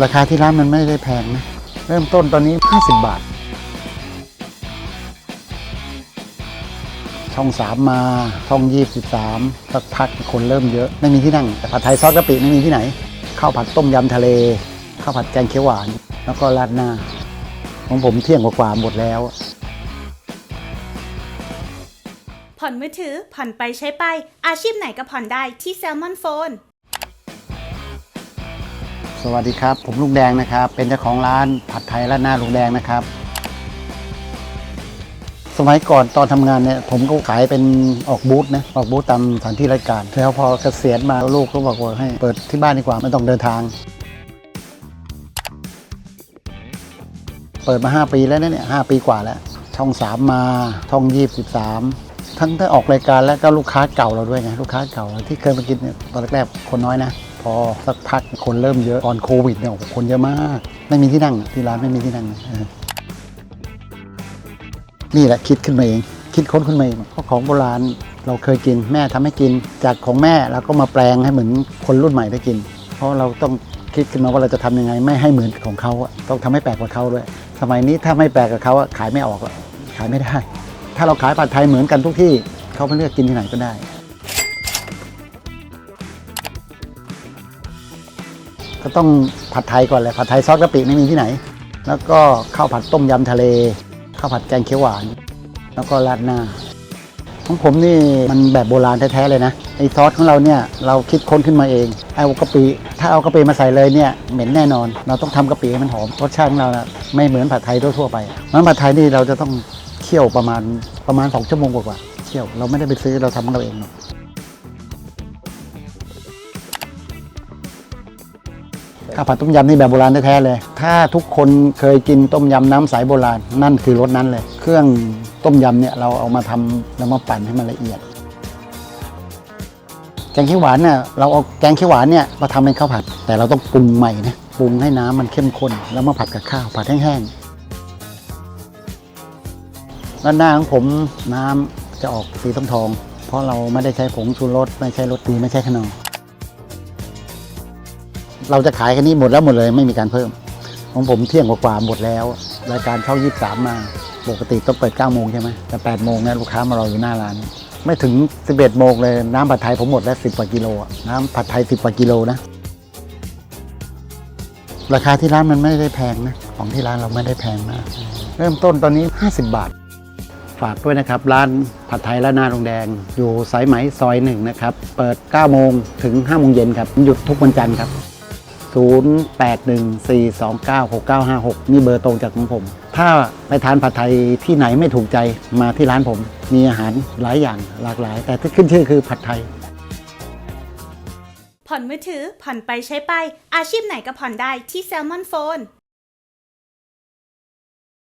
ราคาที่ร้านมันไม่ได้แพงนะ เริ่มต้นตอนนี้ 50 บาท ช่องสามมาช่องยี่สิบสามสักพักคนเริ่มเยอะ ไม่มีที่นั่งแต่ผัดไทยซอสกะปิไม่มีที่ไหน ข้าวผัดต้มยำทะเล ข้าวผัดแกงเขียวหวาน แล้วก็ราดหน้า ของผมเที่ยงกว่าหมดแล้วผ่อนมือถือ ผ่อนไปใช้ไป อาชีพไหนก็ผ่อนได้ที่ Salmon Phone สวัสดีครับ ผมลุงแดงนะครับ เป็นเจ้าของร้านผัดไทยราดหน้าลุงแดงนะครับ สมัยก่อนตอนทำงานเนี่ยผมก็ขายเป็นออกบูธนะออกบูธตามสถานที่รายการแล้วพอเกษียณมาลูกก็บอกว่าให้เปิดที่บ้านดีกว่าไม่ต้องเดินทาง เปิดมา 5 ปีแล้วเนี่ยหปีกว่าแล้ว ช่อง 3 มาช่อง23ทั้งได้ออกรายการแล้วก็ลูกค้าเก่าเราด้วยไงลูกค้าเก่าที่เคยมากินเนี่ยตอนแรกๆคนน้อยนะ พอสักพักคนเริ่มเยอะตอนโควิดเนี่ยโอ้โหคนเยอะมาก ไม่มีที่นั่งที่ร้านไม่มีที่นั่งเออนี่แหละคิดขึ้นมาเอง คิดค้นขึ้นมาเองเพราะของโบราณเราเคยกินแม่ทำให้กิน จากของแม่เราก็มาแปลงให้เหมือนคนรุ่นใหม่ได้กิน เพราะเราต้องคิดขึ้นมาว่าเราจะทำยังไงไม่ให้เหมือนของเขาอะต้องทำให้แปลกกว่าเขาด้วย สมัยนี้ถ้าไม่แปลกกับเขาอะขายไม่ออกอะขายไม่ได้ ถ้าเราขายผัดไทยเหมือนกันทุกที่เขาไปเลือกกินที่ไหนก็ได้ ก็ต้องผัดไทยก่อนเลยผัดไทยซอสกะปิไม่มีที่ไหน แล้วก็ข้าวผัดต้มยำทะเล ข้าวผัดแกงเขียวหวาน แล้วก็ราดหน้า ของผมนี่มันแบบโบราณแท้ๆเลยนะไอซอสของเราเนี่ยเราคิดค้นขึ้นมาเองเอากะปิถ้าเอากะปิมาใส่เลยเนี่ยเหม็นแน่นอน เราต้องทำกะปิให้มันหอมรสชาติของเรานะไม่เหมือนผัดไทยทั่วๆไปเพราะฉะนั้นผัดไทยนี่เราจะต้องเคี่ยวประมาณประมาณสองชั่วโมงกว่าๆเคี่ยวเราไม่ได้ไปซื้อเราทำของเราเอง ข้าวผัดต้มยำนี่แบบโบราณแท้ๆเลย ถ้าทุกคนเคยกินต้มยำน้ำใสโบราณ นั่นคือรสนั้นเลย เครื่องต้มยำเนี่ยเราเอามาทำแล้วมาปั่นให้มันละเอียด แกงเขียวหวานเนี่ยเราเอาแกงเขียวหวานเนี่ยมาทำเป็นข้าวผัด แต่เราต้องปรุงใหม่นะ ปรุงให้น้ำมันเข้มข้น แล้วมาผัดกับข้าวผัดแห้งๆด้านหน้าของผมน้ำจะออกสีทองทอง เพราะเราไม่ได้ใช้ผงชูรสไม่ใช่รสดีไม่ใช่ขนม เราจะขายแค่นี้หมดแล้วหมดเลยไม่มีการเพิ่ม ของผมเที่ยงกว่าหมดแล้ว รายการเข้ายี่สามมาปกติต้องเปิด9โมงใช่ไหมแต่8โมงเนี่ยลูกค้ามารออยู่หน้าร้าน ไม่ถึง 11โมงเลยน้ำผัดไทยผมหมดแล้ว10กว่ากิโลน้ำผัดไทย10กว่ากิโลนะราคาที่ร้านมันไม่ได้แพงนะของที่ร้านเราไม่ได้แพงมาก เริ่มต้นตอนนี้ 50 บาท ฝากด้วยนะครับ ร้านผัดไทยและนาโรงแดง อยู่สายไหมซอยหนึ่งนะครับ เปิด9โมงถึง5โมงเย็นครับหยุดทุกวันจันทร์ครับ 0814296956 นี่เบอร์ตรงจากของผม ถ้าไปทานผัดไทยที่ไหนไม่ถูกใจมาที่ร้านผม มีอาหารหลายอย่างหลากหลาย แต่ที่ขึ้นชื่อคือผัดไทย ผ่อนมือถือ ผ่อนไปใช้ไป อาชีพไหนก็ผ่อนได้ที่แซลมอนโฟน